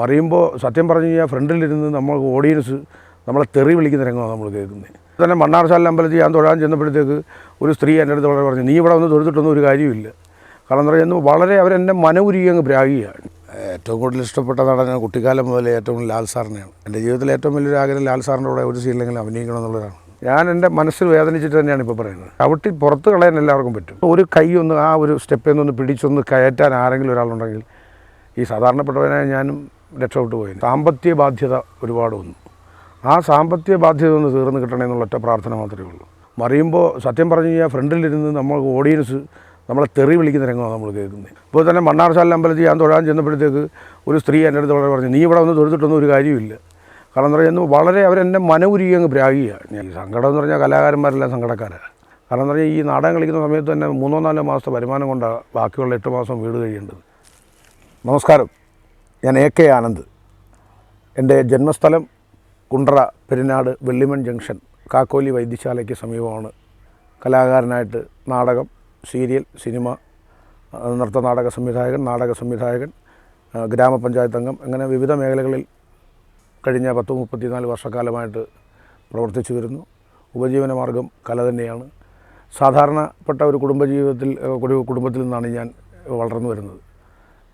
മറിയുമ്പോൾ സത്യം പറഞ്ഞു കഴിഞ്ഞാൽ ഫ്രണ്ടിലിരുന്ന് നമ്മൾ ഓഡിയൻസ് നമ്മളെ തെറി വിളിക്കുന്ന രംഗമാണ് നമ്മൾ കേൾക്കുന്നത്. തന്നെ മണ്ണാർശാല അമ്പലത്തിൽ ഞാൻ തൊഴാൻ ചെന്നപ്പോഴത്തേക്ക് ഒരു സ്ത്രീ എന്റെ അടുത്ത് വളരെ പറഞ്ഞു നീ ഇവിടെ വന്ന് തൊഴുതിട്ടൊന്നും ഒരു കാര്യമില്ല കാരണം എന്താ പറയുക വളരെ അവരെന്നെ മനവുരുകി അങ്ങ് പ്രാഗിയാണ് ഏറ്റവും കൂടുതൽ ഇഷ്ടപ്പെട്ട നടൻ കുട്ടിക്കാലം മുതൽ ഏറ്റവും കൂടുതൽ ലാൽ സാറിനെയാണ്. എന്റെ ജീവിതത്തിലെ ഏറ്റവും വലിയൊരു ആഗ്രഹം ലാൽ സാറിന്റെ കൂടെ ഒരു സീനിലെങ്കിലും അഭിനയിക്കണം എന്നുള്ളതാണ്. ഞാൻ എന്റെ മനസ്സിൽ വേദനിച്ചിട്ട് തന്നെയാണ് ഇപ്പോൾ പറയുന്നത്. ചവിട്ടി പുറത്ത് കളയാൻ എല്ലാവർക്കും പറ്റും. ഒരു കൈ ഒന്ന് ആ ഒരു സ്റ്റെപ്പിൽ നിന്നൊന്ന് പിടിച്ചൊന്ന് കയറ്റാൻ ആരെങ്കിലും ഒരാളുണ്ടെങ്കിൽ ഈ സാധാരണപ്പെട്ടവനായ ഞാനും രക്ഷപ്പെട്ടു പോയത് സാമ്പത്തിക ബാധ്യത ഒരുപാട് വന്നു. ആ സാമ്പത്തിക ബാധ്യത ഒന്ന് തീർന്നു കിട്ടണേ എന്നുള്ള ഒറ്റ പ്രാർത്ഥന മാത്രമേ ഉള്ളൂ. മറിയുമ്പോൾ സത്യം പറഞ്ഞു കഴിഞ്ഞാൽ ഫ്രണ്ടിലിരുന്ന് നമ്മൾ ഓഡിയൻസ് നമ്മളെ തെറി വിളിക്കുന്ന രംഗമാണ് നമ്മൾ കേൾക്കുന്നത്. ഇപ്പോൾ തന്നെ മണ്ണാർശാല അമ്പലത്തിൽ ഞാൻ തൊഴാൻ ചെന്നപ്പോഴത്തേക്ക് ഒരു സ്ത്രീ എന്റെ അടുത്ത് വളരെ പറഞ്ഞു നീ ഇവിടെ ഒന്ന് തൊഴുതിട്ടൊന്നും ഒരു കാര്യമില്ല കാരണം എന്ന് പറഞ്ഞാൽ വളരെ അവരെന്നെ മനവുരുകി അങ്ങ് പ്രാഗിയാണ് ഈ സങ്കടം എന്ന് പറഞ്ഞാൽ കലാകാരന്മാരെല്ലാം സങ്കടക്കാരാണ് കാരണം എന്ന് പറഞ്ഞാൽ ഈ നാടകം കളിക്കുന്ന സമയത്ത് തന്നെ മൂന്നോ നാലോ മാസത്തെ വരുമാനം കൊണ്ടാണ് ബാക്കിയുള്ള എട്ട് മാസം വീട് കഴിയേണ്ടത്. നമസ്കാരം. ഞാൻ എ കെ ആനന്ദ്. എന്റെ ജന്മസ്ഥലം കുണ്ട്ര പെരിനാട് വെള്ളിമൺ ജംഗ്ഷൻ കാക്കോലി വൈദ്യശാലയ്ക്ക് സമീപമാണ്. കലാകാരനായിട്ട് നാടകം സീരിയൽ സിനിമ നൃത്തനാടക സംവിധായകൻ നാടക സംവിധായകൻ ഗ്രാമപഞ്ചായത്ത് അംഗം അങ്ങനെ വിവിധ മേഖലകളിൽ കഴിഞ്ഞ പത്ത് മുപ്പത്തിനാല് വർഷക്കാലമായിട്ട് പ്രവർത്തിച്ചു വരുന്നു. ഉപജീവന മാർഗം കല തന്നെയാണ്. സാധാരണപ്പെട്ട ഒരു കുടുംബജീവിതത്തിൽ കുടുംബത്തിൽ നിന്നാണ് ഞാൻ വളർന്നു വരുന്നത്.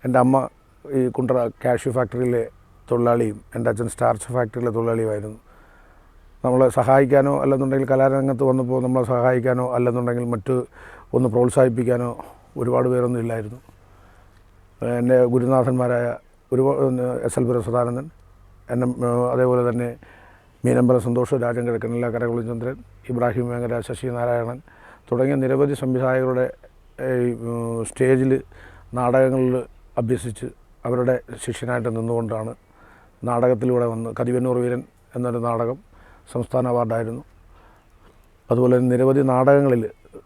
എന്റെ അമ്മ ഈ കുണ്ട്ര കാഷ്യൂ ഫാക്ടറിയിലെ തൊഴിലാളിയും എന്റെ അച്ഛൻ സ്റ്റാർച്ച് ഫാക്ടറിയിലെ തൊഴിലാളിയുമായിരുന്നു. നമ്മളെ സഹായിക്കാനോ അല്ലെന്നുണ്ടെങ്കിൽ കലാരംഗത്ത് വന്നപ്പോൾ നമ്മളെ സഹായിക്കാനോ അല്ലെന്നുണ്ടെങ്കിൽ മറ്റ് ഒന്ന് പ്രോത്സാഹിപ്പിക്കാനോ ഒരുപാട് പേരൊന്നും ഇല്ലായിരുന്നു. എന്റെ ഗുരുനാഥന്മാരായ ഒരുപാട് എസ് എൽ പുര സദാനന്ദൻ അതേപോലെ തന്നെ മീനമ്പല സന്തോഷ് രാജൻ കിഴക്കനില കരകുളിചന്ദ്രൻ ഇബ്രാഹിം വേങ്കര ശശിനാരായണൻ തുടങ്ങിയ നിരവധി സംവിധായകരുടെ സ്റ്റേജിൽ നാടകങ്ങളിൽ അഭ്യസിച്ച് അവരുടെ ശിഷ്യനായിട്ട് നിന്നുകൊണ്ടാണ് നാടകത്തിലൂടെ വന്ന് കതിവന്നൂർ വീരൻ എന്നൊരു നാടകം സംസ്ഥാന അവാർഡായിരുന്നു. അതുപോലെ നിരവധി നാടകങ്ങളിൽ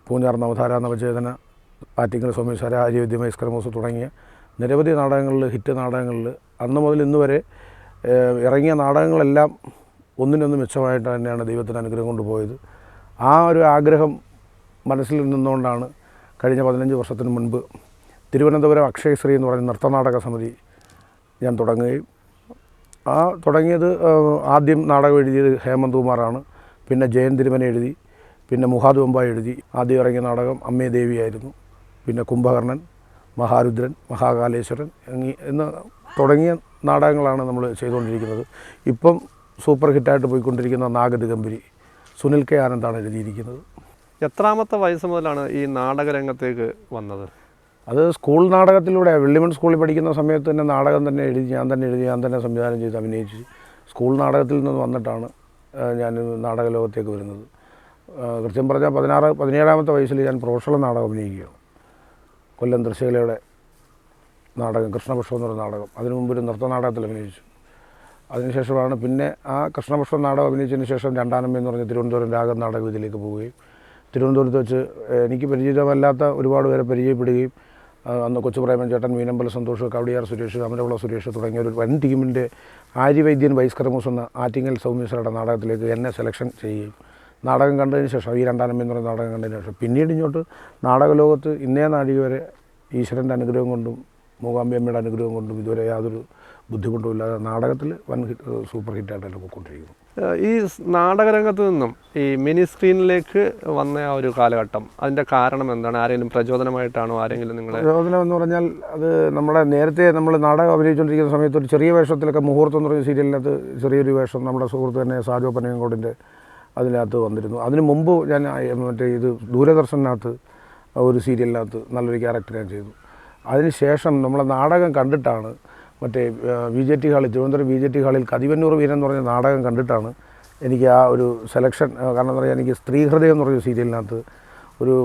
പൂഞ്ഞാർ നവധാര നവചേതന ആറ്റിങ്ങൽ സോമേശ്വര ആര്യവിദ്യമ ഇസ്കരമോസ് തുടങ്ങിയ നിരവധി നാടകങ്ങളിൽ ഹിറ്റ് നാടകങ്ങളിൽ അന്ന് മുതൽ ഇന്ന് വരെ ഇറങ്ങിയ നാടകങ്ങളെല്ലാം ഒന്നിനൊന്ന് മെച്ചമായിട്ട് തന്നെയാണ് ദൈവത്തിന്റെ അനുഗ്രഹം കൊണ്ടുപോയത്. ആ ഒരു ആഗ്രഹം മനസ്സിൽ നിന്നുകൊണ്ടാണ് കഴിഞ്ഞ പതിനഞ്ച് വർഷത്തിന് മുൻപ് തിരുവനന്തപുരം അക്ഷയശ്രീ എന്ന് പറയുന്ന നൃത്തനാടക സമിതി ഞാൻ തുടങ്ങുകയും ആ തുടങ്ങിയത് ആദ്യം നാടകം എഴുതിയത് ഹേമന്ത് കുമാറാണ്. പിന്നെ ജയൻ തിരുമന എഴുതി പിന്നെ മുഹാദ് വെമ്പ എഴുതി. ആദ്യം ഇറങ്ങിയ നാടകം അമ്മേ ദേവിയായിരുന്നു പിന്നെ കുംഭകർണൻ മഹാരുദ്രൻ മഹാകാലേശ്വരൻ എന്നീ എന്ന് തുടങ്ങിയ നാടകങ്ങളാണ് നമ്മൾ ചെയ്തുകൊണ്ടിരിക്കുന്നത്. ഇപ്പം സൂപ്പർ ഹിറ്റായിട്ട് പോയിക്കൊണ്ടിരിക്കുന്ന നാഗദിഗംബരി സുനിൽ കെ ആനന്ദാണ് എഴുതിയിരിക്കുന്നത്. എത്രാമത്തെ വയസ്സ് മുതലാണ് ഈ നാടകരംഗത്തേക്ക് വന്നത്? അത് സ്കൂൾ നാടകത്തിലൂടെ വെള്ളിമൺ സ്കൂളിൽ പഠിക്കുന്ന സമയത്ത് തന്നെ നാടകം തന്നെ എഴുതി ഞാൻ തന്നെ എഴുതി ഞാൻ തന്നെ സംവിധാനം ചെയ്ത് അഭിനയിച്ച് സ്കൂൾ നാടകത്തിൽ നിന്ന് വന്നിട്ടാണ് ഞാൻ നാടക ലോകത്തേക്ക് വരുന്നത് കൃത്യം പറഞ്ഞാൽ പതിനാറ് പതിനേഴാമത്തെ വയസ്സിൽ ഞാൻ പ്രൊഫഷണൽ നാടകം അഭിനയിക്കുകയാണ്. കൊല്ലം ദൃശ്യകലയുടെ നാടകം കൃഷ്ണപുഷ്പം എന്നൊരു നാടകം. അതിനു മുമ്പ് ഒരു നൃത്ത നാടകത്തിൽ അഭിനയിച്ചു. അതിനുശേഷമാണ് പിന്നെ ആ കൃഷ്ണപുഷ്പം നാടകം അഭിനയിച്ചതിന് ശേഷം രണ്ടാനമ്മ എന്ന് പറഞ്ഞ തിരുവനന്തപുരം രാഗം ഇതിലേക്ക് പോവുകയും തിരുവനന്തപുരത്ത് വെച്ച് എനിക്ക് പരിചിതമല്ലാത്ത ഒരുപാട് പേരെ പരിചയപ്പെടുകയും അന്ന് കൊച്ചുപ്രേമൻ ചേട്ടൻ മീനമ്പല സന്തോഷ് കവടിയാർ സുരേഷ് അമരകുള സുരേഷ് തുടങ്ങിയ ഒരു വൻ ടീമിന്റെ ആര്യവൈദ്യൻ കർമ്മൂസ് എന്ന ആറ്റിങ്ങൽ സൗമ്യശ്വരയുടെ നാടകത്തിലേക്ക് എന്നെ സെലക്ഷൻ ചെയ്യുകയും. നാടകം കണ്ടതിന് ശേഷം ഈ രണ്ടാനമ്മ എന്ന് പറയുന്ന നാടകം കണ്ടതിന് ശേഷം പിന്നീട് ഇങ്ങോട്ട് നാടകലോകത്ത് ഇന്നേ നാഴിക വരെ ഈശ്വരന്റെ അനുഗ്രഹം കൊണ്ടും മൂകാംബിയമ്മയുടെ അനുഗ്രഹം കൊണ്ടും ഇതുവരെ യാതൊരു ബുദ്ധിമുട്ടും ഇല്ലാതെ നാടകത്തിൽ വൻ ഹിറ്റ് സൂപ്പർ ഹിറ്റായിട്ടല്ല പോയിക്കൊണ്ടിരിക്കുന്നു. ഈ നാടകരംഗത്ത് നിന്നും ഈ മിനി സ്ക്രീനിലേക്ക് വന്ന ആ ഒരു കാലഘട്ടം അതിന്റെ കാരണം എന്താണ്? ആരെങ്കിലും പ്രചോദനമായിട്ടാണോ ആരെങ്കിലും നിങ്ങൾ പ്രചോദനം എന്ന് പറഞ്ഞാൽ അത് നമ്മുടെ നേരത്തെ നമ്മൾ നാടകം അഭിനയിച്ചുകൊണ്ടിരിക്കുന്ന സമയത്ത് ഒരു ചെറിയ വേഷത്തിലൊക്കെ മുഹൂർത്തം എന്ന് പറയുന്ന സീരിയലിനകത്ത് ചെറിയൊരു വേഷം നമ്മുടെ സുഹൃത്ത് തന്നെ സാജോ പനയങ്കോടിന്റെ അതിനകത്ത് വന്നിരുന്നു. അതിന് മുമ്പ് ഞാൻ മറ്റേ ഇത് ദൂരദർശനകത്ത് ഒരു സീരിയലിനകത്ത് നല്ലൊരു ക്യാരക്ടർ ഞാൻ ചെയ്തു. അതിനുശേഷം നമ്മളെ നാടകം കണ്ടിട്ടാണ് മറ്റേ വി ജെ ടി ഹാളിൽ തിരുവനന്തപുരം വി ജെ ടി ഹാളിൽ കതിവന്നൂർ വീരൻ എന്ന് പറഞ്ഞ നാടകം കണ്ടിട്ടാണ് എനിക്ക് ആ ഒരു സെലക്ഷൻ കാരണം എന്താ പറയുക എനിക്ക് സ്ത്രീഹൃദയം എന്ന് പറഞ്ഞ സീരിയലിനകത്ത് ഒരു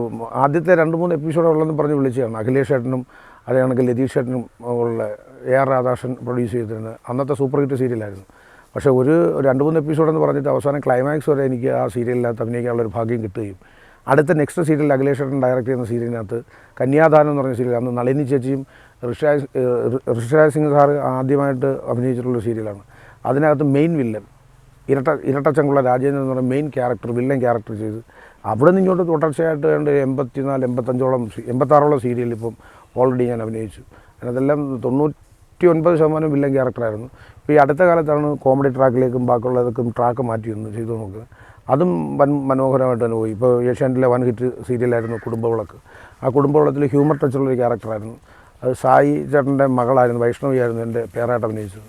ആദ്യത്തെ രണ്ട് മൂന്ന് എപ്പിസോഡ് ഉള്ളതെന്ന് പറഞ്ഞ് വിളിച്ചതാണ്. അഖിലേഷ് ഏട്ടനും അതേ ലതീഷ് ഏട്ടനും ഉള്ള എ ആർ രാധാകൃഷ്ണൻ പ്രൊഡ്യൂസ് ചെയ്തിരുന്നത്. അന്നത്തെ സൂപ്പർ ഹിറ്റ് സീരിയലായിരുന്നു. പക്ഷേ ഒരു രണ്ട് മൂന്ന് എപ്പിസോഡെന്ന് പറഞ്ഞിട്ട് അവസാനം ക്ലൈമാക്സ് വരെ എനിക്ക് ആ സീരിയലിനകത്ത് അഭിനയിക്കാനുള്ള ഒരു ഭാഗ്യം കിട്ടുകയും അടുത്ത നെക്സ്റ്റ് സീരിയൽ അഖിലേഷ് ഏട്ടൻ ഡയറക്റ്റ് ചെയ്യുന്ന സീരിയലിനകത്ത് കന്യാദാനം എന്ന് പറഞ്ഞ സീരിയൽ അന്ന് നളിനി ചേച്ചിയും ഋഷിരാജ് ഋഷിരാജ് സിംഗ് സാറ് ആദ്യമായിട്ട് അഭിനയിച്ചിട്ടുള്ള സീരിയലാണ്. അതിനകത്ത് മെയിൻ വില്ലൻ ഇരട്ട ഇരട്ടച്ചങ്കുള്ള രാജേന്ദ്രൻ എന്ന് പറയുന്ന മെയിൻ ക്യാരക്ടർ വില്ലൻ ക്യാരക്ടർ ചെയ്ത് അവിടെ നിന്ന് ഇങ്ങോട്ട് തുടർച്ചയായിട്ട് കണ്ട് എൺപത്തിനാല് എൺപത്തഞ്ചോളം എൺപത്താറോളം സീരിയൽ ഇപ്പം ഓൾറെഡി ഞാൻ അഭിനയിച്ചു. അതിനകത്തെല്ലാം തൊണ്ണൂറ്റി ഒൻപത് ശതമാനം വില്ലൻ ക്യാരക്ടറായിരുന്നു ഇപ്പോൾ ഈ അടുത്ത കാലത്താണ് കോമഡി ട്രാക്കിലേക്കും ബാക്കിയുള്ളതൊക്കെ ട്രാക്ക് മാറ്റി ഒന്ന് ചെയ്തു നോക്കുന്നത്. അതും വൻ മനോഹരമായിട്ട് തന്നെ പോയി. ഇപ്പോൾ ഏഷ്യാനെറ്റിലെ വൻ ഹിറ്റ് സീരിയലായിരുന്നു കുടുംബവിളക്ക്. ആ കുടുംബവിളത്തിൽ ഹ്യൂമർ ടച്ചുള്ളൊരു ക്യാരക്ടറായിരുന്നു അത് സായി ചേട്ടന്റെ മകളായിരുന്നു വൈഷ്ണവിയായിരുന്നു എന്റെ പേരായിട്ട് അഭിനയിച്ചത്.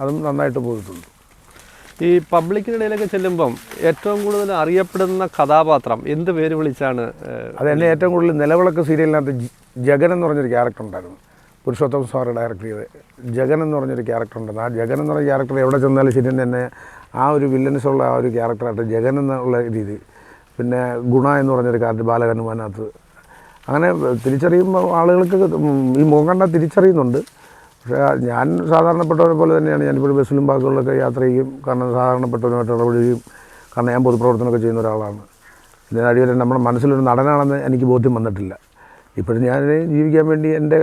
അതും നന്നായിട്ട് പോയിട്ടുണ്ട്. ഈ പബ്ലിക്കിനിടയിലൊക്കെ ചെല്ലുമ്പം ഏറ്റവും കൂടുതൽ അറിയപ്പെടുന്ന കഥാപാത്രം എന്ത് പേര് വിളിച്ചാണ് അത് എന്നെ ഏറ്റവും കൂടുതൽ നിലവിളക്ക് സീരിയലിനകത്ത് ജഗൻ എന്ന് പറഞ്ഞൊരു ക്യാരക്ടർ ഉണ്ടായിരുന്നു. പുരുഷോത്തം സാർ ഡയറക്ട് ചെയ്ത് ജഗൻ എന്ന് പറഞ്ഞൊരു ക്യാരക്ടർ ഉണ്ടായിരുന്നു. ആ ജഗൻ എന്ന് പറഞ്ഞ ക്യാരക്ടർ എവിടെ ചെന്നാലും ശരി തന്നെ ആ ഒരു വില്ലൻസ് ഉള്ള ആ ഒരു ക്യാരക്ടറായിട്ട് ജഗൻ എന്നുള്ള രീതി. പിന്നെ ഗുണ എന്ന് പറഞ്ഞൊരു ക്യാരക്ടർ ബാലഹനുമാനകത്ത് അങ്ങനെ തിരിച്ചറിയുമ്പോൾ ആളുകൾക്ക് ഈ മുഖം കണ്ട തിരിച്ചറിയുന്നുണ്ട്. പക്ഷേ ഞാൻ സാധാരണപ്പെട്ടവരെ പോലെ തന്നെയാണ്. ഞാനിപ്പോൾ ബസ്സിലും ബാക്കുകളിലൊക്കെ യാത്ര ചെയ്യും. കാരണം സാധാരണപ്പെട്ടവരുമായിട്ട് ഇടപെടുകയും കാരണം ഞാൻ പൊതുപ്രവർത്തനമൊക്കെ ചെയ്യുന്ന ഒരാളാണ്. ഇതിന് അടിവരെ നമ്മുടെ മനസ്സിലൊരു നടനാണെന്ന് എനിക്ക് ബോധ്യം വന്നിട്ടില്ല. ഇപ്പോഴും ഞാൻ ജീവിക്കാൻ വേണ്ടി എന്റെ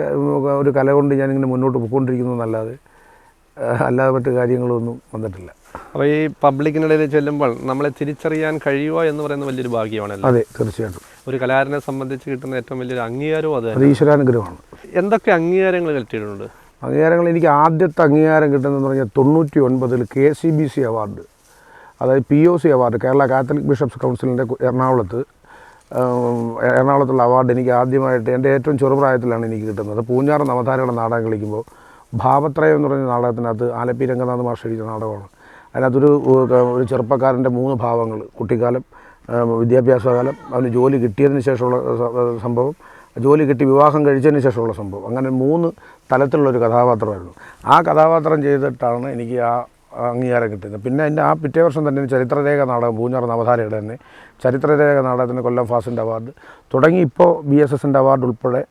ഒരു കല കൊണ്ട് ഞാനിങ്ങനെ മുന്നോട്ട് പോയിക്കൊണ്ടിരിക്കുന്നു എന്നല്ലാതെ അല്ലാതെ മറ്റു കാര്യങ്ങളൊന്നും വന്നിട്ടില്ല. അപ്പോൾ ഈ പബ്ലിക്കിനിടയിൽ ചെല്ലുമ്പോൾ നമ്മളെ തിരിച്ചറിയാൻ കഴിയുക എന്ന് പറയുന്ന വലിയൊരു ഭാഗ്യമാണല്ലോ. അതെ തീർച്ചയായിട്ടും. ഒരു കലാകാരനെ സംബന്ധിച്ച് കിട്ടുന്ന ഏറ്റവും വലിയൊരു അംഗീകാരവും അത് ഈശ്വരാനുഗ്രഹമാണ് എന്തൊക്കെ അംഗീകാരങ്ങൾ കിട്ടിയിട്ടുണ്ട്? അംഗീകാരങ്ങൾ എനിക്ക് ആദ്യത്തെ അംഗീകാരം കിട്ടുന്നതെന്ന് പറഞ്ഞാൽ തൊണ്ണൂറ്റി ഒൻപതിൽ K C B C award അതായത് P O C award Kerala Catholic bishops കൗൺസിലിന്റെ എറണാകുളത്ത് എറണാകുളത്തുള്ള അവാർഡ് എനിക്ക് ആദ്യമായിട്ട് എന്റെ ഏറ്റവും ചെറുപ്രായത്തിലാണ് എനിക്ക് കിട്ടുന്നത്. പൂഞ്ഞാറ് നവതാരയുടെ നാടകം കളിക്കുമ്പോൾ ഭാവത്രയം എന്ന് പറഞ്ഞ നാടകത്തിനകത്ത് ആലപ്പി രംഗനാഥ് മാഷ് എഴുതിയ നാടകമാണ്. അതിനകത്തൊരു ഒരു ചെറുപ്പക്കാരന്റെ മൂന്ന് ഭാവങ്ങൾ. കുട്ടിക്കാലം വിദ്യാഭ്യാസ വിദ്യാഭ്യാസകാലം അവന് ജോലി കിട്ടിയതിന് ശേഷമുള്ള സംഭവം ജോലി കിട്ടി വിവാഹം കഴിച്ചതിന് ശേഷമുള്ള സംഭവം. അങ്ങനെ മൂന്ന് തലത്തിലുള്ള ഒരു കഥാപാത്രമായിരുന്നു. ആ കഥാപാത്രം ചെയ്തിട്ടാണ് എനിക്ക് ആ അംഗീകാരം കിട്ടുന്നത് പിന്നെ എന്റെ ആ പിറ്റേ വർഷം തന്നെ ചരിത്രരേഖ നാടകം പൂഞ്ഞാർ നവധാരയുടെ തന്നെ. ചരിത്രരേഖ നാടകത്തിന് കൊല്ലം ഫാസിന്റെ അവാർഡ് തുടങ്ങി. ഇപ്പോൾ ബി എസ് എസിന്റെ അവാർഡ് ഉൾപ്പെടെ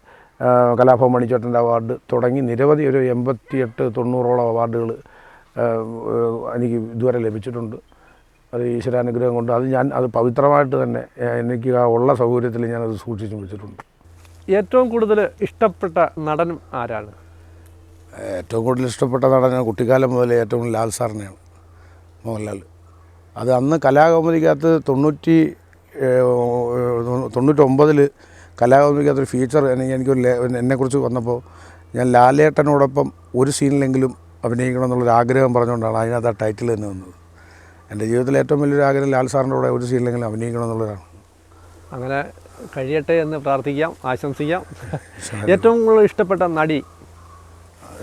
കലാഭവൻ മണിച്ചേട്ടന്റെ അവാർഡ് തുടങ്ങി. നിരവധി ഒരു എൺപത്തിയെട്ട് തൊണ്ണൂറോളം അവാർഡുകൾ എനിക്ക് ഇതുവരെ ലഭിച്ചിട്ടുണ്ട്. അത് ഈശ്വരാനുഗ്രഹം കൊണ്ട് അത് ഞാൻ അത് പവിത്രമായിട്ട് തന്നെ എനിക്ക് ആ ഉള്ള സൗകര്യത്തിൽ ഞാനത് സൂക്ഷിച്ചു വെച്ചിട്ടുണ്ട്. ഏറ്റവും കൂടുതൽ ഇഷ്ടപ്പെട്ട നടൻ ആരാണ്? ഏറ്റവും കൂടുതൽ ഇഷ്ടപ്പെട്ട നടൻ കുട്ടിക്കാലം മുതൽ ഏറ്റവും കൂടുതൽ ലാൽ സാറിനെയാണ് മോഹൻലാൽ. അത് അന്ന് കലാകൗമുദിക്കകത്ത് തൊണ്ണൂറ്റി തൊണ്ണൂറ്റൊമ്പതിൽ കലാകൗമുദിക്കകത്തൊരു ഫീച്ചർ എനിക്കൊരു ലേ- എന്നെക്കുറിച്ച് വന്നപ്പോൾ ഞാൻ ലാലേട്ടനോടൊപ്പം ഒരു സീനിലെങ്കിലും അഭിനയിക്കണം എന്നുള്ളൊരു ആഗ്രഹം പറഞ്ഞുകൊണ്ടാണ് അതിനകത്ത് ആ ടൈറ്റിൽ തന്നെ വന്നത്. എന്റെ ജീവിതത്തിൽ ഏറ്റവും വലിയൊരു ആഗ്രഹം ലാൽ സാറിന്റെ കൂടെ ഒരു സീനിലെങ്കിലും അഭിനയിക്കണമെന്നുള്ളതാണ്. അങ്ങനെ കഴിയട്ടെ എന്ന് പ്രാർത്ഥിക്കാം ആശംസിക്കാം. ഏറ്റവും കൂടുതൽ ഇഷ്ടപ്പെട്ട നടി?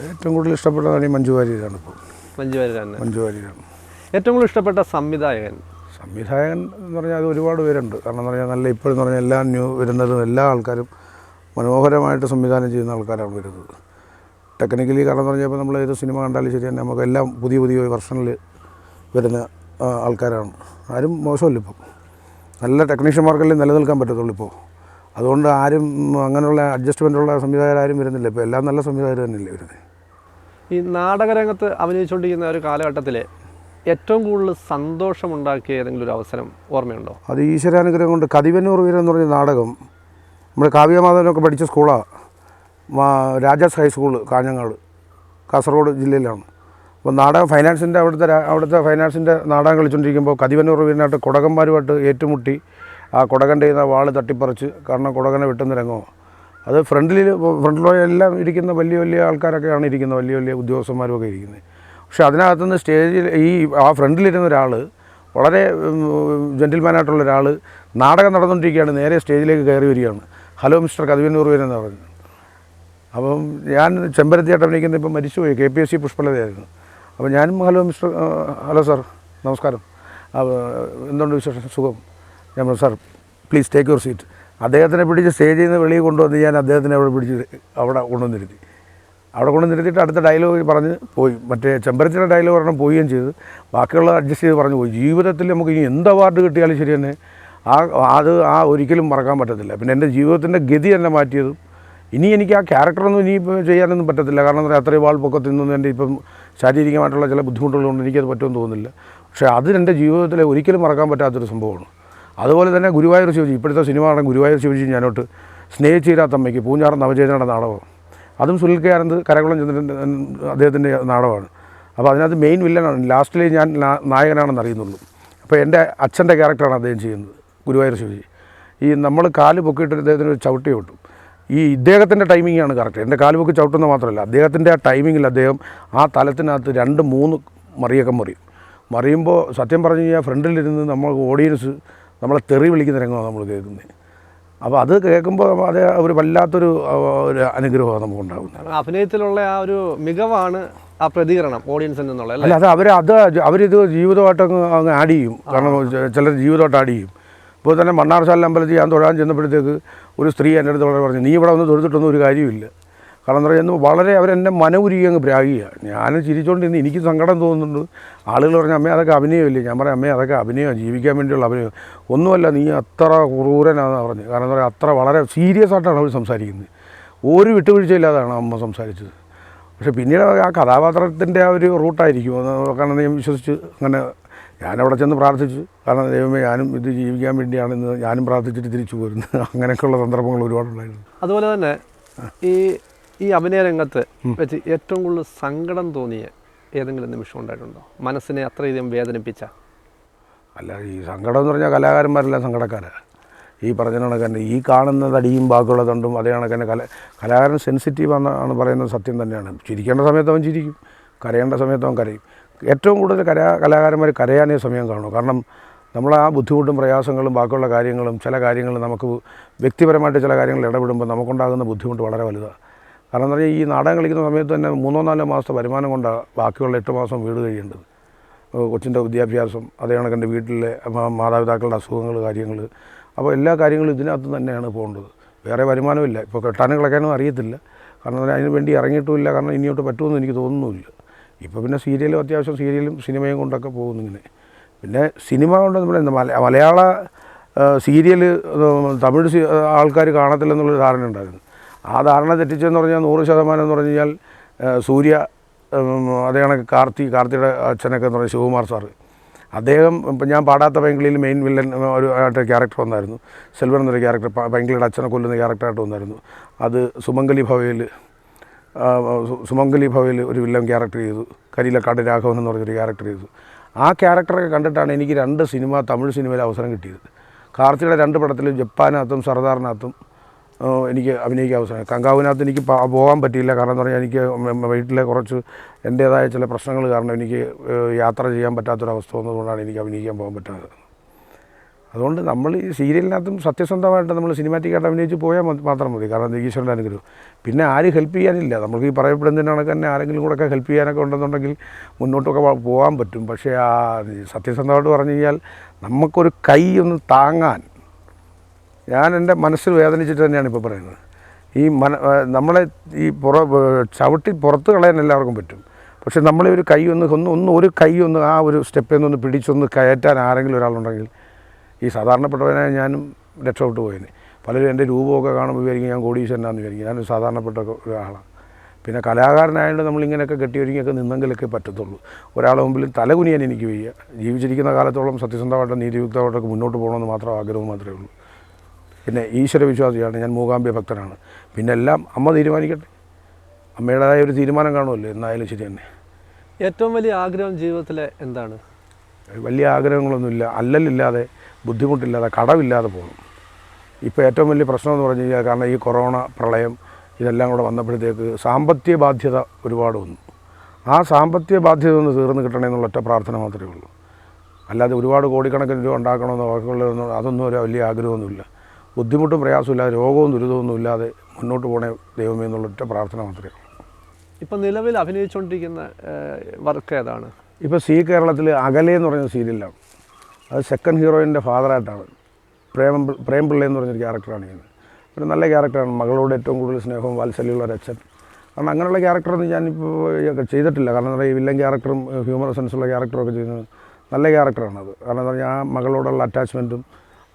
ഏറ്റവും കൂടുതൽ ഇഷ്ടപ്പെട്ട നടി മഞ്ജു വാര്യരാണ് ഇപ്പോൾ. മഞ്ജു തന്നെ. മഞ്ജു വാര്യരാണ്. ഏറ്റവും കൂടുതൽ ഇഷ്ടപ്പെട്ട സംവിധായകൻ? സംവിധായകൻ എന്ന് പറഞ്ഞാൽ അത് ഒരുപാട് പേരുണ്ട്. കാരണം എന്ന് പറഞ്ഞാൽ നല്ല ഇപ്പോഴെന്ന് പറഞ്ഞാൽ എല്ലാ ന്യൂ വരുന്നതും എല്ലാ ആൾക്കാരും മനോഹരമായിട്ട് സംവിധാനം ചെയ്യുന്ന ആൾക്കാരാണ് വരുന്നത്. ടെക്നിക്കലി കാരണം പറഞ്ഞപ്പോൾ നമ്മൾ ഏത് സിനിമ കണ്ടാലും ശരി തന്നെ നമുക്കെല്ലാം പുതിയ പുതിയ വെർഷനിൽ വരുന്ന ആൾക്കാരാണ്. ആരും മോശമല്ല ഇപ്പം. നല്ല ടെക്നീഷ്യന്മാർക്കല്ലേ നിലനിൽക്കാൻ പറ്റത്തുള്ളൂ ഇപ്പോൾ അതുകൊണ്ട് ആരും അങ്ങനെയുള്ള അഡ്ജസ്റ്റ്മെന്റുള്ള സംവിധായകരാരും വരുന്നില്ല. ഇപ്പോൾ എല്ലാം നല്ല സംവിധായകർ തന്നെയല്ലേ വരുന്നത് ഈ നാടകരംഗത്ത് അഭിനയിച്ചുകൊണ്ടിരിക്കുന്ന ഒരു കാലഘട്ടത്തിൽ ഏറ്റവും കൂടുതൽ സന്തോഷമുണ്ടാക്കിയ ഏതെങ്കിലും ഒരു അവസരം ഓർമ്മയുണ്ടോ? അത് ഈശ്വരാനുഗ്രഹം കൊണ്ട് കതിവന്നൂർ വീരൻ എന്ന് പറഞ്ഞ നാടകം നമ്മുടെ കാവ്യമാധവനൊക്കെ പഠിച്ച സ്കൂളാണ് രാജാസ് ഹൈസ്കൂൾ കാഞ്ഞങ്ങാട് കാസർഗോഡ് ജില്ലയിലാണ്. അപ്പോൾ നാടകം ഫൈനാൻസിന്റെ അവിടുത്തെ അവിടുത്തെ ഫൈനാൻസിന്റെ നാടകം കളിച്ചുകൊണ്ടിരിക്കുമ്പോൾ കതിവന്നൂർ വീടിനായിട്ട് കുടകന്മാരുമായിട്ട് ഏറ്റുമുട്ടി ആ കുടകന്റെ ചെയ്യുന്ന വാൾ തട്ടിപ്പറിച്ച് കാരണം കുടകനെ വെട്ടുന്ന രംഗമോ അത് ഫ്രണ്ടിൽ ഫ്രണ്ടിലോ എല്ലാം ഇരിക്കുന്ന വലിയ വലിയ ആൾക്കാരൊക്കെയാണ് ഇരിക്കുന്നത് വലിയ വലിയ ഉദ്യോഗസ്ഥന്മാരുമൊക്കെ ഇരിക്കുന്നത്. പക്ഷേ അതിനകത്തുനിന്ന് സ്റ്റേജിൽ ഈ ആ ഫ്രണ്ടിലിരുന്ന ഒരാൾ വളരെ ജെന്റിൽമാനായിട്ടുള്ള ഒരാൾ നാടകം നടന്നുകൊണ്ടിരിക്കുകയാണ് നേരെ സ്റ്റേജിലേക്ക് കയറി വരികയാണ്. ഹലോ മിസ്റ്റർ കതിവന്നൂർ വീരൻ എന്ന് പറഞ്ഞു. അപ്പം ഞാൻ ചെമ്പരത്തിയായിട്ട് അഭിനയിക്കുന്ന ഇപ്പം മരിച്ചുപോയി. കെ പി എസ് സി പുഷ്പലതയായിരുന്നു. അപ്പോൾ ഞാനും ഹലോ മിസ്റ്റർ ഹലോ സാർ നമസ്കാരം. എന്തുകൊണ്ട് വിശേഷം? സുഖം? ഞാൻ sir please take your seat. അദ്ദേഹത്തിനെ പിടിച്ച് സ്റ്റേജിൽ നിന്ന് വെളിയിൽ കൊണ്ടുവന്ന് ഞാൻ അദ്ദേഹത്തിനെ അവിടെ പിടിച്ച് അവിടെ കൊണ്ടുവന്നിരുത്തി. അവിടെ കൊണ്ട് നിർത്തിയിട്ട് അടുത്ത ഡയലോഗ് പറഞ്ഞ് പോയി. മറ്റേ ചെമ്പരത്തിന്റെ ഡയലോഗ് പറഞ്ഞാൽ പോവുകയും ചെയ്ത്. ബാക്കിയുള്ള അഡ്ജസ്റ്റ് ചെയ്ത് പറഞ്ഞു പോയി. ജീവിതത്തിൽ നമുക്ക് ഇനി എന്ത് അവാർഡ് കിട്ടിയാലും ശരി തന്നെ ആ അത് ആ ഒരിക്കലും മറക്കാൻ പറ്റത്തില്ല. പിന്നെ എന്റെ ജീവിതത്തിന്റെ ഗതി തന്നെ മാറ്റിയതും ഇനി എനിക്ക് ആ ക്യാരക്ടറൊന്നും ഇനി ചെയ്യാനൊന്നും പറ്റത്തില്ല. കാരണം എന്താ അത്രയും വാൾ പൊക്കത്തിൽ നിന്നും എന്റെ ഇപ്പം ശാരീരികമായിട്ടുള്ള ചില ബുദ്ധിമുട്ടുകളുണ്ട്. എനിക്കത് പറ്റുമെന്ന് തോന്നുന്നില്ല. പക്ഷേ അത് എന്റെ ജീവിതത്തിലെ ഒരിക്കലും മറക്കാൻ പറ്റാത്തൊരു സംഭവമാണ്. അതുപോലെ തന്നെ ഗുരുവായൂർ ശിവജി ഇപ്പോഴത്തെ സിനിമ ആണെങ്കിൽ ഗുരുവായൂർ ശിവജി ഞാനോട്ട് സ്നേഹിച്ചീരാത്തമ്മയ്ക്ക് പൂഞ്ഞാറ് നവചേതനയുടെ നാടകം. അതും സുനിൽ കെ ആനന്ദ് കരകുളം ചന്ദ്രൻ അദ്ദേഹത്തിന്റെ നാടകമാണ്. അപ്പോൾ അതിനകത്ത് മെയിൻ വില്ലനാണ് ലാസ്റ്റിൽ ഞാൻ നായകനാണെന്ന് അറിയുന്നുള്ളൂ. അപ്പോൾ എന്റെ അച്ഛന്റെ ക്യാരക്ടറാണ് അദ്ദേഹം ചെയ്യുന്നത് ഗുരുവായൂർ ശിവജി. ഈ നമ്മൾ കാൽ പൊക്കിയിട്ട് അദ്ദേഹത്തിന് ഒരു ചവിട്ടി കിട്ടും ഈ ഇദ്ദേഹത്തിന്റെ ടൈമിങ്ങാണ് കറക്റ്റ് എന്റെ കാലുവൊക്കെ ചവിട്ടുന്ന മാത്രമല്ല അദ്ദേഹത്തിന്റെ ആ ടൈമിങ്ങിൽ അദ്ദേഹം ആ തലത്തിനകത്ത് രണ്ട് മൂന്ന് മറിയൊക്കെ മറിയും മറിയുമ്പോൾ സത്യം പറഞ്ഞു കഴിഞ്ഞാൽ ഫ്രണ്ടിലിരുന്ന് നമ്മൾ ഓഡിയൻസ് നമ്മളെ തെറി വിളിക്കുന്ന രംഗമാണ് നമ്മൾ കേൾക്കുന്നത്. അപ്പോൾ അത് കേൾക്കുമ്പോൾ അത് ഒരു വല്ലാത്തൊരു ഒരു അനുഗ്രഹമാണ് നമുക്ക് ഉണ്ടാകുന്നത് അഭിനയത്തിലുള്ള ആ ഒരു മികവാണ് ആ പ്രതികരണം ഓഡിയൻസിൽ നിന്നുള്ള അല്ലേ? അത് അവർ അത് അവരിത് ജീവിതമായിട്ട് അങ്ങ് ആഡ് ചെയ്യും. കാരണം ചിലർ ജീവിതമായിട്ട് ആഡ് ചെയ്യും. ഇപ്പോൾ തന്നെ മണ്ണാർശാല അമ്പലത്തിൽ ഞാൻ തൊഴാൻ ചെന്നപ്പോഴത്തേക്ക് ഒരു സ്ത്രീ എന്റെ അടുത്ത് വളരെ പറഞ്ഞു നീ ഇവിടെ വന്ന് തൊഴുതിട്ടൊന്നും ഒരു കാര്യമില്ല കാരണം എന്താ പറയുക വളരെ അവരെന്നെ മനവുരുകി അങ്ങ് പ്രാഗിയാണ് ഞാൻ ചിരിച്ചുകൊണ്ടിരുന്ന് എനിക്ക് സങ്കടം തോന്നുന്നുണ്ട്. ആളുകൾ പറഞ്ഞു അമ്മേ അതൊക്കെ അഭിനയമില്ലേ? ഞാൻ പറയാം അമ്മേ അതൊക്കെ അഭിനയമാണ് ജീവിക്കാൻ വേണ്ടിയുള്ള അഭിനയം. ഒന്നുമല്ല നീ അത്ര ക്രൂരനാണെന്ന് പറഞ്ഞു. കാരണം എന്താ പറയുക അത്ര വളരെ സീരിയസ് ആയിട്ടാണ് അവർ സംസാരിക്കുന്നത്. ഒരു വിട്ടുവീഴ്ചയില്ലാതാണ് അമ്മ സംസാരിച്ചത്. പക്ഷേ പിന്നീട് ആ കഥാപാത്രത്തിന്റെ ആ ഒരു റൂട്ടായിരിക്കും. കാരണം ഞാൻ വിശ്വസിച്ച് അങ്ങനെ ഞാനവിടെ ചെന്ന് പ്രാർത്ഥിച്ചു. കാരണം ദൈവമേ ഞാനും ഇത് ജീവിക്കാൻ വേണ്ടിയാണെന്ന് ഞാനും പ്രാർത്ഥിച്ചിട്ട് തിരിച്ചു പോരുന്നത്. അങ്ങനെയൊക്കെയുള്ള സന്ദർഭങ്ങൾ ഒരുപാടുണ്ടായിരുന്നു അതുപോലെ തന്നെ ഈ ഈ അഭിനയ രംഗത്ത് വെച്ച് ഏറ്റവും കൂടുതൽ സങ്കടം തോന്നിയ ഏതെങ്കിലും നിമിഷം ഉണ്ടായിട്ടുണ്ടോ? മനസ്സിനെ അത്രയധികം വേദനിപ്പിച്ച? അല്ല ഈ സങ്കടം എന്ന് പറഞ്ഞാൽ കലാകാരന്മാരെല്ലാം സങ്കടക്കാരാണ്. ഈ പറഞ്ഞ കണക്ക് തന്നെ ഈ കാണുന്ന തടിയും ബാക്കിയുള്ള തണ്ടും അതേ കല കലാകാരൻ സെൻസിറ്റീവ് ആണ് പറയുന്നത് സത്യം തന്നെയാണ്. ചിരിക്കേണ്ട സമയത്ത് അവൻ ചിരിക്കും. കരയേണ്ട സമയത്ത് അവൻ കരയും. ഏറ്റവും കൂടുതൽ കലാ കലാകാരന്മാർ കരയാനേ സമയം കാണും. കാരണം നമ്മൾ ആ ബുദ്ധിമുട്ടും പ്രയാസങ്ങളും ബാക്കിയുള്ള കാര്യങ്ങളും ചില കാര്യങ്ങൾ നമുക്ക് വ്യക്തിപരമായിട്ട് ചില കാര്യങ്ങൾ ഇടപെടുമ്പോൾ നമുക്കുണ്ടാകുന്ന ബുദ്ധിമുട്ട് വളരെ വലുതാണ് കാരണം എന്ന് പറഞ്ഞാൽ ഈ നാടകം കളിക്കുന്ന സമയത്ത് തന്നെ മൂന്നോ നാലോ മാസത്തെ വരുമാനം കൊണ്ടാണ് ബാക്കിയുള്ള എട്ട് മാസം വീട് കഴിയേണ്ടത്. കൊച്ചിന്റെ വിദ്യാഭ്യാസം അതേ കണക്കെന്റെ വീട്ടിലെ മാതാപിതാക്കളുടെ അസുഖങ്ങൾ കാര്യങ്ങൾ അപ്പോൾ എല്ലാ കാര്യങ്ങളും ഇതിനകത്ത് തന്നെയാണ് പോകേണ്ടത്. വേറെ വരുമാനമില്ല. ഇപ്പോൾ കെട്ടാനും കിളക്കാനും അറിയത്തില്ല. കാരണം അതിന് വേണ്ടി ഇറങ്ങിയിട്ടുമില്ല കാരണം ഇനിയോട്ട് പറ്റുമെന്ന് എനിക്ക് തോന്നുന്നുമില്ല. ഇപ്പോൾ പിന്നെ സീരിയലും അത്യാവശ്യം സീരിയലും സിനിമയും കൊണ്ടൊക്കെ പോകുന്നു ഇങ്ങനെ. പിന്നെ സിനിമ കൊണ്ട് നമ്മൾ മലയാള സീരിയൽ തമിഴ് ആൾക്കാർ കാണത്തില്ലെന്നുള്ളൊരു ധാരണ ഉണ്ടായിരുന്നു. ആ ധാരണ തെറ്റിച്ചെന്ന് പറഞ്ഞാൽ നൂറ് ശതമാനം എന്ന് പറഞ്ഞു കഴിഞ്ഞാൽ സൂര്യ അതേ കാർത്തി കാർത്തിയുടെ അച്ഛനൊക്കെ എന്ന് പറഞ്ഞാൽ ശിവകുമാർ സാറ്. അദ്ദേഹം ഇപ്പം ഞാൻ പാടാത്ത പൈങ്കിളിയിൽ മെയിൻ വില്ലൻ ഒരു ആയിട്ട് ക്യാരക്ടർ വന്നായിരുന്നു. സെൽവൻ എന്നൊരു ക്യാരക്ടർ പൈങ്കിളിയുടെ അച്ഛനെ കൊല്ലുന്ന ക്യാരക്ടറായിട്ട് വന്നായിരുന്നു. അത് സുമംഗലി ഭവയിൽ സുമംഗലി ഭവയിൽ ഒരു വില്ലൻ ക്യാരക്ടർ ചെയ്തു. കരിയിലക്കാട് രാഘവൻ എന്ന് പറഞ്ഞൊരു ക്യാരക്ടർ ചെയ്തു. ആ ക്യാരക്ടറൊക്കെ കണ്ടിട്ടാണ് എനിക്ക് രണ്ട് സിനിമ തമിഴ് സിനിമയിൽ അവസരം കിട്ടിയത്. കാർത്തിയുടെ രണ്ട് പടത്തിൽ ജപ്പാനകത്തും സർദാറിനകത്തും എനിക്ക് അഭിനയിക്കാൻ അവസരം കങ്കാവിനകത്ത് എനിക്ക് പോകാൻ പറ്റിയില്ല. കാരണം എന്ന് പറഞ്ഞാൽ എനിക്ക് വീട്ടിലെ കുറച്ച് എന്റേതായ ചില പ്രശ്നങ്ങൾ കാരണം എനിക്ക് യാത്ര ചെയ്യാൻ പറ്റാത്തൊരവസ്ഥ വന്നതുകൊണ്ടാണ് എനിക്ക് അഭിനയിക്കാൻ പോകാൻ പറ്റാതെ അതുകൊണ്ട് നമ്മൾ ഈ സീരിയലിനകത്തും സത്യസന്ധമായിട്ട് നമ്മൾ സിനിമാറ്റിക്കായിട്ട് അഭിനയിച്ച് പോയാൽ മാത്രം മതി കാരണം ഈശ്വരന്റെ അനുഗ്രഹം. പിന്നെ ആരും ഹെൽപ്പ് ചെയ്യാനില്ല. നമുക്ക് ഈ പറയപ്പെടുന്നതിന് കണക്ക് തന്നെ ആരെങ്കിലും കൂടെ ഒക്കെ ഹെൽപ്പ് ചെയ്യാനൊക്കെ ഉണ്ടെന്നുണ്ടെങ്കിൽ മുന്നോട്ടൊക്കെ പോകാൻ പറ്റും. പക്ഷേ ആ സത്യസന്ധമായിട്ട് പറഞ്ഞു കഴിഞ്ഞാൽ നമുക്കൊരു കൈ ഒന്ന് താങ്ങാൻ ഞാൻ എന്റെ മനസ്സിൽ വേദനിച്ചിട്ട് തന്നെയാണ് ഇപ്പോൾ പറയുന്നത്. ഈ മന നമ്മളെ ഈ പുറ ചവിട്ടി പുറത്ത് കളയാൻ എല്ലാവർക്കും പറ്റും. പക്ഷേ നമ്മളെ ഒരു കൈ ഒന്ന് ഒന്ന് ഒന്ന് ഒരു കൈ ഒന്ന് ആ ഒരു സ്റ്റെപ്പിൽ നിന്നൊന്ന് പിടിച്ചൊന്ന് കയറ്റാൻ ആരെങ്കിലും ഒരാളുണ്ടെങ്കിൽ ഈ സാധാരണപ്പെട്ടവനെ ഞാനും രക്ഷപ്പെട്ടു പോയേനെ. പലരും എന്റെ രൂപമൊക്കെ കാണുമ്പോൾ വിചാരിക്കും ഞാൻ കോടീശ്വരനാന്ന് വിചാരിക്കും. ഞാനൊരു സാധാരണപ്പെട്ട ഒരാളാണ്. പിന്നെ കലാകാരനായതുകൊണ്ട് നമ്മളിങ്ങനെയൊക്കെ കെട്ടിയൊരുങ്ങിയൊക്കെ നിന്നെങ്കിലൊക്കെ പറ്റത്തുള്ളൂ. ഒരാളെ മുമ്പിൽ തലകുനിയാൻ എനിക്ക് വയ്യ. ജീവിച്ചിരിക്കുന്ന കാലത്തോളം സത്യസന്ധമായിട്ട് നീതിയുക്തമായിട്ടൊക്കെ മുന്നോട്ട് പോകണമെന്ന് മാത്രം ആഗ്രഹം മാത്രമേ ഉള്ളൂ. പിന്നെ ഈശ്വര വിശ്വാസിയാണ് ഞാൻ മൂകാംബിയ ഭക്തനാണ്. പിന്നെ എല്ലാം അമ്മ തീരുമാനിക്കട്ടെ. അമ്മയുടേതായ ഒരു തീരുമാനം കാണുമല്ലോ. എന്നായാലും ശരി തന്നെ. ഏറ്റവും വലിയ ആഗ്രഹം ജീവിതത്തിലെ എന്താണ്? വലിയ ആഗ്രഹങ്ങളൊന്നുമില്ല. അല്ലലില്ലാതെ ബുദ്ധിമുട്ടില്ലാതെ കടമില്ലാതെ പോകും. ഇപ്പോൾ ഏറ്റവും വലിയ പ്രശ്നം എന്ന് പറഞ്ഞു കഴിഞ്ഞാൽ കാരണം ഈ കൊറോണ പ്രളയം ഇതെല്ലാം കൂടെ വന്നപ്പോഴത്തേക്ക് സാമ്പത്തിക ബാധ്യത ഒരുപാട് വന്നു. ആ സാമ്പത്തിക ബാധ്യത ഒന്ന് തീർന്നു കിട്ടണേ എന്നുള്ള ഒറ്റ പ്രാർത്ഥന മാത്രമേ ഉള്ളൂ. അല്ലാതെ ഒരുപാട് കോടിക്കണക്കിന് രൂപ ഉണ്ടാക്കണമെന്നോ ബാക്കിയുള്ളതൊന്നും അതൊന്നും ഒരു വലിയ ആഗ്രഹമൊന്നുമില്ല. ബുദ്ധിമുട്ടും പ്രയാസമില്ലാതെ രോഗവും ദുരിതമൊന്നും ഇല്ലാതെ മുന്നോട്ട് പോകണേ ദൈവമേ എന്നുള്ള ഒറ്റ പ്രാർത്ഥന മാത്രമേ ഉള്ളൂ. ഇപ്പം നിലവിൽ അഭിനയിച്ചുകൊണ്ടിരിക്കുന്ന വർക്ക് ഏതാണ്? ഇപ്പോൾ സി കേരളത്തിൽ അകലെ എന്ന് പറയുന്ന സീരിയലാണ് അത് സെക്കൻഡ് ഹീറോയിന്റെ ഫാദറായിട്ടാണ് പ്രേമ പ്രേംപിള്ള എന്ന് പറഞ്ഞൊരു ക്യാരക്ടറാണ് ചെയ്യുന്നത് ഒരു നല്ല ക്യാരക്ടറാണ് മകളോട് ഏറ്റവും കൂടുതൽ സ്നേഹവും വാത്സല്യമുള്ള ഒരു അച്ഛൻ. കാരണം അങ്ങനെയുള്ള ക്യാരക്ടറൊന്നും ഞാനിപ്പോൾ ചെയ്തിട്ടില്ല. കാരണം എന്താ പറയുക വില്ലൻ ക്യാരക്ടറും ഹ്യൂമർ സെൻസുള്ള ക്യാരക്ടറൊക്കെ ചെയ്യുന്നത് നല്ല ക്യാരക്ടറാണ് അത്. കാരണം എന്താ പറഞ്ഞാൽ ആ മകളോടുള്ള അറ്റാച്ച്മെന്റും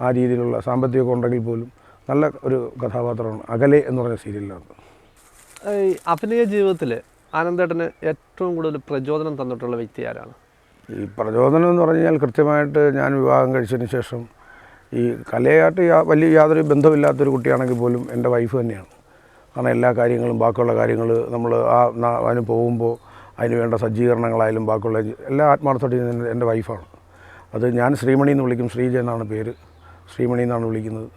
ആ രീതിയിലുള്ള സാമ്പത്തികമൊക്കെ ഉണ്ടെങ്കിൽ പോലും നല്ല ഒരു കഥാപാത്രമാണ് അകലെ എന്ന് പറഞ്ഞ സീരിയലിലാണ് അഭിനയ ജീവിതത്തിൽ ആനന്ദേട്ടന് ഏറ്റവും കൂടുതൽ പ്രചോദനം തന്നിട്ടുള്ള വ്യക്തി ആരാണ്? ഈ പ്രചോദനം എന്ന് പറഞ്ഞാൽ കൃത്യമായിട്ട് ഞാൻ വിവാഹം കഴിച്ചതിന് ശേഷം ഈ കലയായിട്ട് വലിയ യാതൊരു ബന്ധമില്ലാത്തൊരു കുട്ടിയാണെങ്കിൽ പോലും എന്റെ വൈഫ് തന്നെയാണ്. കാരണം എല്ലാ കാര്യങ്ങളും ബാക്കിയുള്ള കാര്യങ്ങൾ നമ്മൾ ആ അതിന് പോകുമ്പോൾ അതിന് വേണ്ട സജ്ജീകരണങ്ങളായാലും ബാക്കിയുള്ള എല്ലാ ആത്മാർത്ഥമായിട്ട് എന്റെ വൈഫാണ്. അത് ഞാൻ ശ്രീമണി എന്ന് വിളിക്കും. ശ്രീജ എന്നാണ് പേര്. ശ്രീമണി എന്നാണ് വിളിക്കുന്നത്.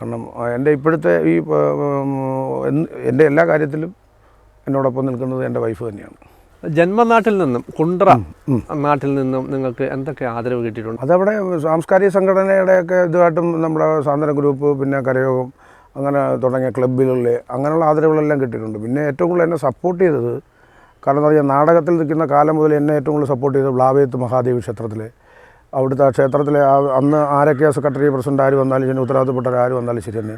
കാരണം എന്റെ ഇപ്പോഴത്തെ ഈ എന്റെ എല്ലാ കാര്യത്തിലും എന്നോടൊപ്പം നിൽക്കുന്നത് എന്റെ വൈഫ് തന്നെയാണ്. ജന്മനാട്ടിൽ നിന്നും കുണ്ട്ര നാട്ടിൽ നിന്നും നിങ്ങൾക്ക് എന്തൊക്കെ ആദരവ് കിട്ടിയിട്ടുണ്ട്? അതവിടെ സാംസ്കാരിക സംഘടനയുടെയൊക്കെ ഇതുമായിട്ടും നമ്മുടെ സാന്ത്വന ഗ്രൂപ്പ് പിന്നെ കരയോഗം അങ്ങനെ തുടങ്ങിയ ക്ലബ്ബുകളിൽ അങ്ങനെയുള്ള ആദരവുകളെല്ലാം കിട്ടിയിട്ടുണ്ട്. പിന്നെ ഏറ്റവും കൂടുതൽ എന്നെ സപ്പോർട്ട് ചെയ്തത് കാരണം എന്താ പറയുക നാടകത്തിൽ നിൽക്കുന്ന കാലം മുതൽ എന്നെ ഏറ്റവും കൂടുതൽ സപ്പോർട്ട് ചെയ്തത് ബ്ലാവേത്ത് മഹാദേവി ക്ഷേത്രത്തിലെ. അവിടുത്തെ ആ ക്ഷേത്രത്തിലെ അന്ന് ആരൊക്കെ സെക്രട്ടറി പ്രസിഡന്റ് ആര് വന്നാലും ശരി ഉത്തരവാദിത്തപ്പെട്ടവർ ആര് വന്നാലും ശരി തന്നെ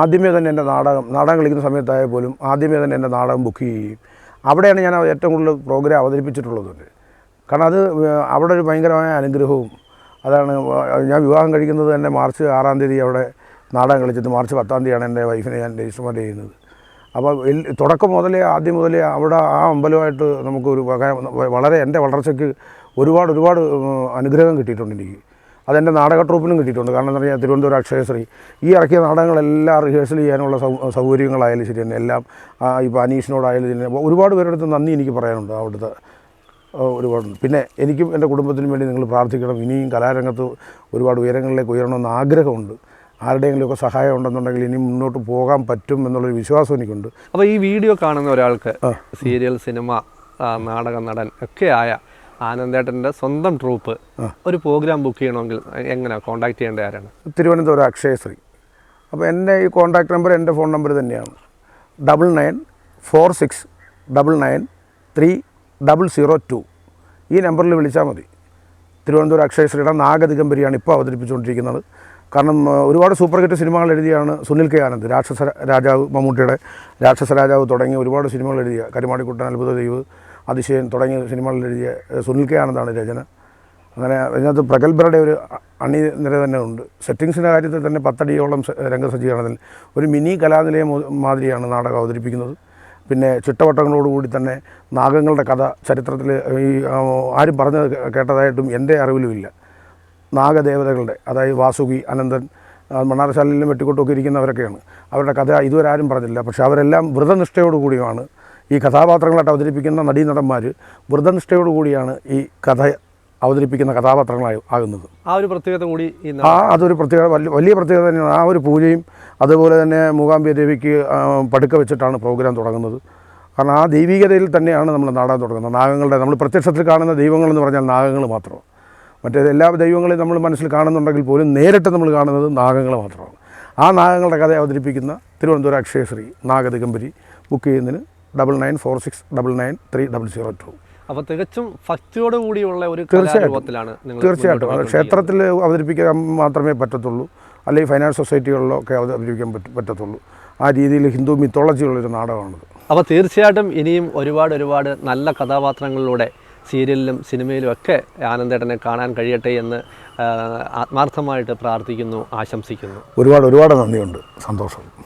ആദ്യമേ തന്നെ എന്റെ നാടകം നാടകം കളിക്കുന്ന സമയത്തായാൽ പോലും ആദ്യമേ തന്നെ എന്റെ നാടകം ബുക്ക് ചെയ്യുകയും അവിടെയാണ് ഞാൻ ഏറ്റവും കൂടുതൽ പ്രോഗ്രാം അവതരിപ്പിച്ചിട്ടുള്ളത്. കാരണം അത് അവിടെ ഒരു ഭയങ്കരമായ അനുഗ്രഹവും അതാണ് ഞാൻ വിവാഹം കഴിക്കുന്നത് തന്നെ മാർച്ച് ആറാം തീയതി അവിടെ നാടകം കളിച്ചിട്ട് മാർച്ച് പത്താം തീയതിയാണ് എന്റെ വൈഫിനെ ഞാൻ രജിസ്റ്റർമെന്റ് ചെയ്യുന്നത് അപ്പോൾ തുടക്കം മുതലേ ആദ്യം മുതലേ അവിടെ ആ അമ്പലമായിട്ട് നമുക്കൊരു വളരെ എന്റെ വളർച്ചയ്ക്ക് ഒരുപാട് ഒരുപാട് അനുഗ്രഹം കിട്ടിയിട്ടുണ്ട് എനിക്ക്. അതെന്റെ നാടക ട്രൂപ്പിനും കിട്ടിയിട്ടുണ്ട്. കാരണം എന്ന് പറഞ്ഞാൽ തിരുവനന്തപുരം അക്ഷയശ്രീ. ഈ ഇറക്കിയ നാടകങ്ങളെല്ലാം റിഹേഴ്സൽ ചെയ്യാനുള്ള സൗകര്യങ്ങളായാലും ശരി തന്നെ. എല്ലാം ഇപ്പോൾ അനീഷിനോടായാലും ശരി ഒരുപാട് പേരുടെ അടുത്ത് നന്ദി എനിക്ക് പറയാനുണ്ട് അവിടുത്തെ ഒരുപാടുണ്ട് പിന്നെ എനിക്കും എന്റെ കുടുംബത്തിനും വേണ്ടി നിങ്ങൾ പ്രാർത്ഥിക്കണം. ഇനിയും കലാരംഗത്ത് ഒരുപാട് ഉയരങ്ങളിലേക്ക് ഉയരണമെന്ന് ആഗ്രഹമുണ്ട്. ആരുടെയെങ്കിലുമൊക്കെ സഹായം ഉണ്ടെന്നുണ്ടെങ്കിൽ ഇനി മുന്നോട്ട് പോകാൻ പറ്റും എന്നുള്ളൊരു വിശ്വാസം എനിക്കുണ്ട്. അപ്പോൾ ഈ വീഡിയോ കാണുന്ന ഒരാൾക്ക് സീരിയൽ സിനിമ നാടക നടൻ ഒക്കെ ആയ ആനന്ദേട്ടന്റെ സ്വന്തം ട്രൂപ്പ് ഒരു പ്രോഗ്രാം ബുക്ക് ചെയ്യണമെങ്കിൽ എങ്ങനെയാണ് കോൺടാക്ട് ചെയ്യേണ്ട ആരാണ്? തിരുവനന്തപുരം അക്ഷയശ്രീ. അപ്പോൾ എന്റെ ഈ കോൺടാക്ട് നമ്പർ എന്റെ ഫോൺ നമ്പർ തന്നെയാണ്. Double nine four six double nine three double zero two ഈ നമ്പറിൽ വിളിച്ചാൽ മതി. തിരുവനന്തപുരം അക്ഷയശ്രീയുടെ നാഗദിഗംബരിയാണ് ഇപ്പോൾ അവതരിപ്പിച്ചുകൊണ്ടിരിക്കുന്നത്. കാരണം ഒരുപാട് സൂപ്പർ ഹിറ്റ് സിനിമകൾ എഴുതിയാണ് സുനിൽ കെ ആനന്ദ്. രാക്ഷസ രാജാവ് മമ്മൂട്ടിയുടെ രാക്ഷസ രാജാവ് തുടങ്ങിയ ഒരുപാട് സിനിമകൾ എഴുതിയ. കരുമാടിക്കുട്ടൻ അത്ഭുത ദൈവ് അതിശയൻ തുടങ്ങിയ സിനിമകളിൽ എഴുതിയ സുനിൽ കെ ആനന്ദാണ് രചന. അങ്ങനെ അതിനകത്ത് പ്രഗത്ഭരുടെ ഒരു അണി നിര തന്നെ ഉണ്ട്. സെറ്റിങ്സിന്റെ കാര്യത്തിൽ തന്നെ പത്തടിയോളം രംഗസജ്ജീകരണത്തിൽ ഒരു മിനി കലാനിലയം മാതിരിയാണ് നാടകം അവതരിപ്പിക്കുന്നത്. പിന്നെ ചിട്ടവട്ടങ്ങളോടുകൂടി തന്നെ നാഗങ്ങളുടെ കഥ ചരിത്രത്തിൽ ഈ ആരും പറഞ്ഞത് കേട്ടതായിട്ടും എന്റെ അറിവിലുമില്ല. നാഗദേവതകളുടെ അതായത് വാസുകി അനന്തൻ മണ്ണാറശാലയിലും വെട്ടിക്കൊട്ടൊക്കെ ഇരിക്കുന്നവരൊക്കെയാണ്. അവരുടെ കഥ ഇതുവരെ ആരും പറഞ്ഞില്ല പക്ഷേ അവരെല്ലാം വ്രതനിഷ്ഠയോടുകൂടിയാണ് ഈ കഥാപാത്രങ്ങളായിട്ട് അവതരിപ്പിക്കുന്ന നടീനടന്മാർ വ്രതനിഷ്ഠയോടുകൂടിയാണ് ഈ കഥ അവതരിപ്പിക്കുന്ന കഥാപാത്രങ്ങളായി ആകുന്നത്. ആ ഒരു പ്രത്യേകത കൂടി ആ അതൊരു പ്രത്യേക വലിയ വലിയ പ്രത്യേകത തന്നെയാണ്. ആ ഒരു പൂജയും അതുപോലെ തന്നെ മൂകാംബിക ദേവിക്ക് പടുക്ക വെച്ചിട്ടാണ് പ്രോഗ്രാം തുടങ്ങുന്നത്. കാരണം ആ ദൈവികതയിൽ തന്നെയാണ് നമ്മൾ നാടകം തുടങ്ങുന്നത്. നാഗങ്ങളുടെ നമ്മൾ പ്രത്യക്ഷത്തിൽ കാണുന്ന ദൈവങ്ങളെന്ന് പറഞ്ഞാൽ നാഗങ്ങൾ മാത്രമാണ്. മറ്റേത് എല്ലാ ദൈവങ്ങളെയും നമ്മൾ മനസ്സിൽ കാണുന്നുണ്ടെങ്കിൽ പോലും നേരിട്ട് നമ്മൾ കാണുന്നത് നാഗങ്ങൾ മാത്രമാണ്. ആ നാഗങ്ങളുടെ കഥ അവതരിപ്പിക്കുന്ന തിരുവനന്തപുരം അക്ഷയശ്രീ നാഗദിഗംബരി ബുക്ക് ചെയ്യുന്നതിന് double nine four six double nine three double zero two അപ്പോൾ തികച്ചും ഭക്തിയോട് കൂടിയുള്ള ഒരു തീർച്ചയായിട്ടും. തീർച്ചയായിട്ടും. ക്ഷേത്രത്തിൽ അവതരിപ്പിക്കാൻ മാത്രമേ പറ്റത്തുള്ളൂ. അല്ലെങ്കിൽ ഫൈനാൻസ് സൊസൈറ്റികളിലോ ഒക്കെ അവതരിപ്പിക്കാൻ പറ്റത്തുള്ളൂ. ആ രീതിയിൽ ഹിന്ദു മിത്തോളജിയുള്ളൊരു നാടകമാണിത് അപ്പോൾ തീർച്ചയായിട്ടും ഇനിയും ഒരുപാട് ഒരുപാട് നല്ല കഥാപാത്രങ്ങളിലൂടെ സീരിയലിലും സിനിമയിലും ഒക്കെ ആനന്ദേട്ടനെ കാണാൻ കഴിയട്ടെ എന്ന് ആത്മാർത്ഥമായിട്ട് പ്രാർത്ഥിക്കുന്നു ആശംസിക്കുന്നു. ഒരുപാട് ഒരുപാട് നന്ദിയുണ്ട്. സന്തോഷം.